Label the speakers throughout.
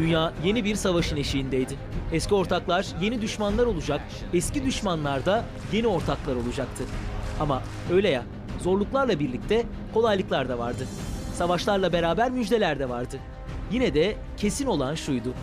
Speaker 1: Dünya yeni bir savaşın eşiğindeydi. Eski ortaklar yeni düşmanlar olacak, eski düşmanlar da yeni ortaklar olacaktı. Ama öyle ya, zorluklarla birlikte kolaylıklar da vardı. Savaşlarla beraber müjdeler de vardı. Yine de kesin olan şuydu.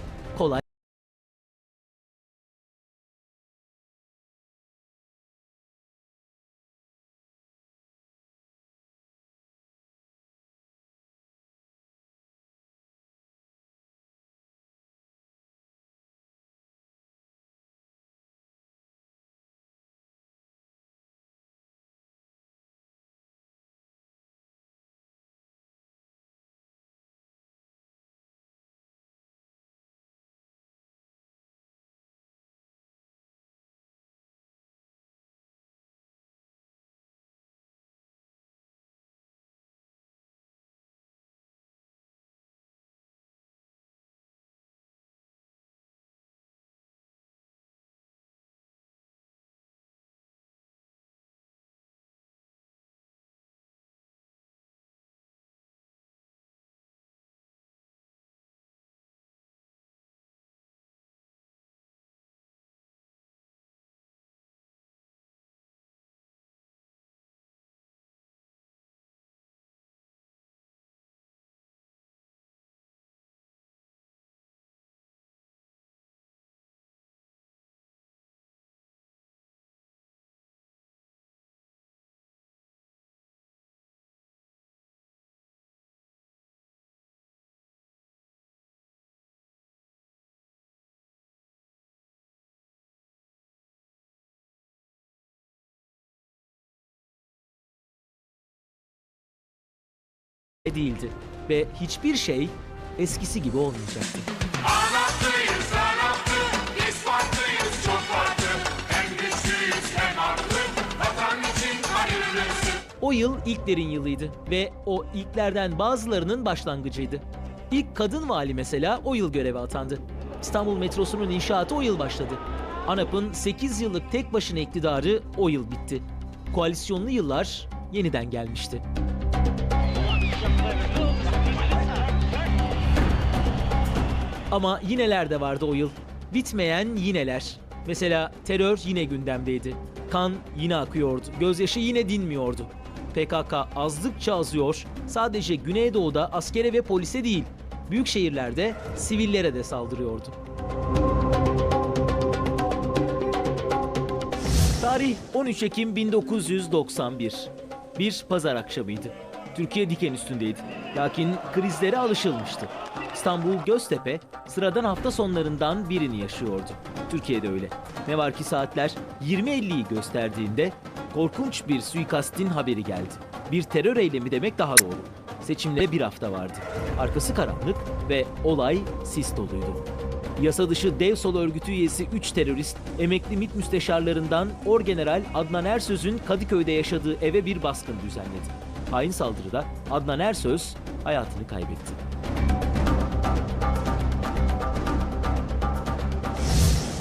Speaker 1: Değildi ve hiçbir şey eskisi gibi olmayacaktı.
Speaker 2: Anahtıyız anahtı, biz farklıyız çok farklı. Hem güçlüyüz hem haklı, vatan için hayırlısı.
Speaker 1: O yıl ilklerin yılıydı ve o ilklerden bazılarının başlangıcıydı. İlk kadın vali mesela o yıl göreve atandı. İstanbul metrosunun inşaatı o yıl başladı. ANAP'ın 8 yıllık tek başına iktidarı o yıl bitti. Koalisyonlu yıllar yeniden gelmişti. Ama yineler de vardı o yıl. Bitmeyen yineler. Mesela terör yine gündemdeydi. Kan yine akıyordu. Gözyaşı yine dinmiyordu. PKK azdıkça azıyor. Sadece Güneydoğu'da askere ve polise değil, büyük şehirlerde sivillere de saldırıyordu. Tarih 13 Ekim 1991. Bir pazar akşamıydı. Türkiye diken üstündeydi. Lakin krizlere alışılmıştı. İstanbul Göztepe sıradan hafta sonlarından birini yaşıyordu. Türkiye'de öyle. Ne var ki saatler 20.50'yi gösterdiğinde korkunç bir suikastin haberi geldi. Bir terör eylemi demek daha doğru. Seçimlere bir hafta vardı. Arkası karanlık ve olay sis doluydu. Yasa dışı dev sol örgütü üyesi 3 terörist, emekli MİT müsteşarlarından Orgeneral Adnan Ersöz'ün Kadıköy'de yaşadığı eve bir baskın düzenledi. Hain saldırıda Adnan Ersöz hayatını kaybetti.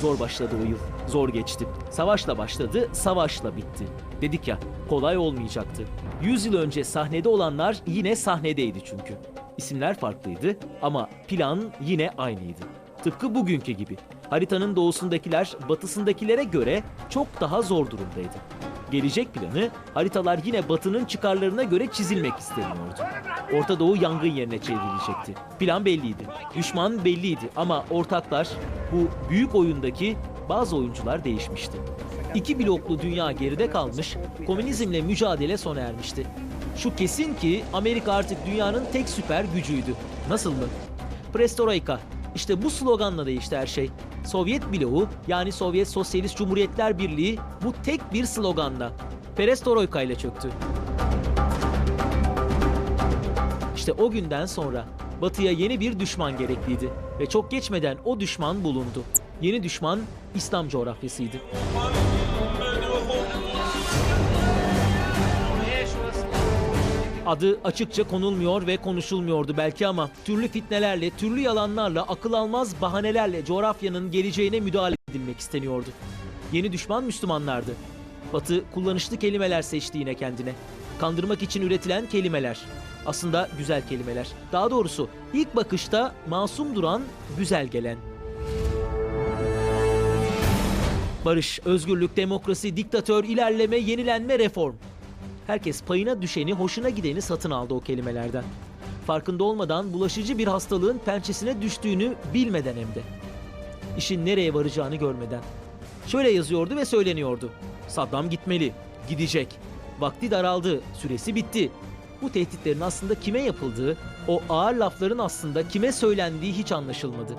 Speaker 1: Zor başladı o yıl, zor geçti. Savaşla başladı, savaşla bitti. Dedik ya, kolay olmayacaktı. 100 yıl önce sahnede olanlar yine sahnedeydi çünkü. İsimler farklıydı ama plan yine aynıydı. Tıpkı bugünkü gibi. Haritanın doğusundakiler batısındakilere göre çok daha zor durumdaydı. Gelecek planı haritalar yine batının çıkarlarına göre çizilmek isteniyordu. Orta Doğu yangın yerine çevrilecekti. Plan belliydi. Düşman belliydi ama ortaklar bu büyük oyundaki bazı oyuncular değişmişti. İki bloklu dünya geride kalmış, komünizmle mücadele sona ermişti. Şu kesin ki Amerika artık dünyanın tek süper gücüydü. Nasıl mı? Perestroika. İşte bu sloganla değişti her şey. Sovyet bloğu yani Sovyet Sosyalist Cumhuriyetler Birliği bu tek bir sloganla. Perestroika ile çöktü. İşte o günden sonra Batı'ya yeni bir düşman gerekliydi ve çok geçmeden o düşman bulundu. Yeni düşman İslam coğrafyasıydı. Adı açıkça konulmuyor ve konuşulmuyordu belki ama türlü fitnelerle, türlü yalanlarla, akıl almaz bahanelerle coğrafyanın geleceğine müdahale edilmek isteniyordu. Yeni düşman Müslümanlardı. Batı kullanışlı kelimeler seçti yine kendine. kandırmak için üretilen kelimeler. Aslında güzel kelimeler. Daha doğrusu ilk bakışta masum duran, güzel gelen. Barış, özgürlük, demokrasi, diktatör, ilerleme, yenilenme, reform. Herkes payına düşeni, hoşuna gideni satın aldı o kelimelerden. Farkında olmadan bulaşıcı bir hastalığın pençesine düştüğünü bilmeden hem de. İşin nereye varacağını görmeden. Şöyle yazıyordu ve söyleniyordu. Saddam gitmeli, gidecek. Vakti daraldı, süresi bitti. Bu tehditlerin aslında kime yapıldığı, o ağır lafların aslında kime söylendiği hiç anlaşılmadı.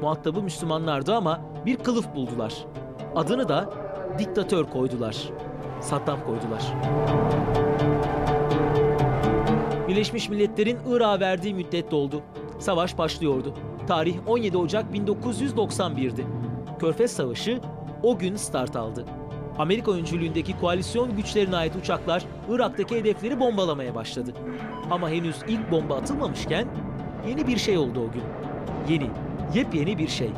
Speaker 1: Muhatabı Müslümanlardı ama bir kılıf buldular. Adını da diktatör koydular. Saddam koydular. Birleşmiş Milletler'in Irak'a verdiği müddet doldu. Savaş başlıyordu. Tarih 17 Ocak 1991'di. Körfez Savaşı o gün start aldı. Amerika öncülüğündeki koalisyon güçlerine ait uçaklar Irak'taki hedefleri bombalamaya başladı. Ama henüz ilk bomba atılmamışken yeni bir şey oldu o gün. Yeni, yepyeni bir şey.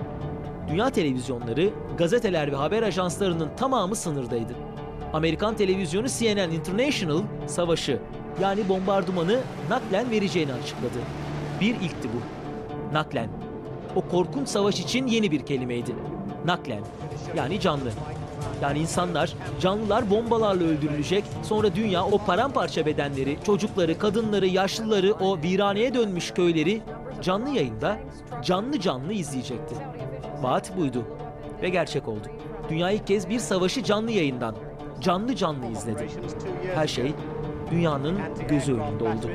Speaker 1: Dünya televizyonları, gazeteler ve haber ajanslarının tamamı sınırdaydı. Amerikan televizyonu CNN International savaşı yani bombardımanı naklen vereceğini açıkladı. Bir ilkti bu. Naklen. O korkunç savaş için yeni bir kelimeydi. Naklen. Yani canlı. Yani insanlar, canlılar bombalarla öldürülecek. Sonra dünya o paramparça bedenleri, çocukları, kadınları, yaşlıları, o viraneye dönmüş köyleri canlı yayında canlı canlı izleyecekti. Vaat buydu ve gerçek oldu. Dünya ilk kez bir savaşı canlı yayından canlı canlı izledi. Her şey dünyanın gözü önünde oldu.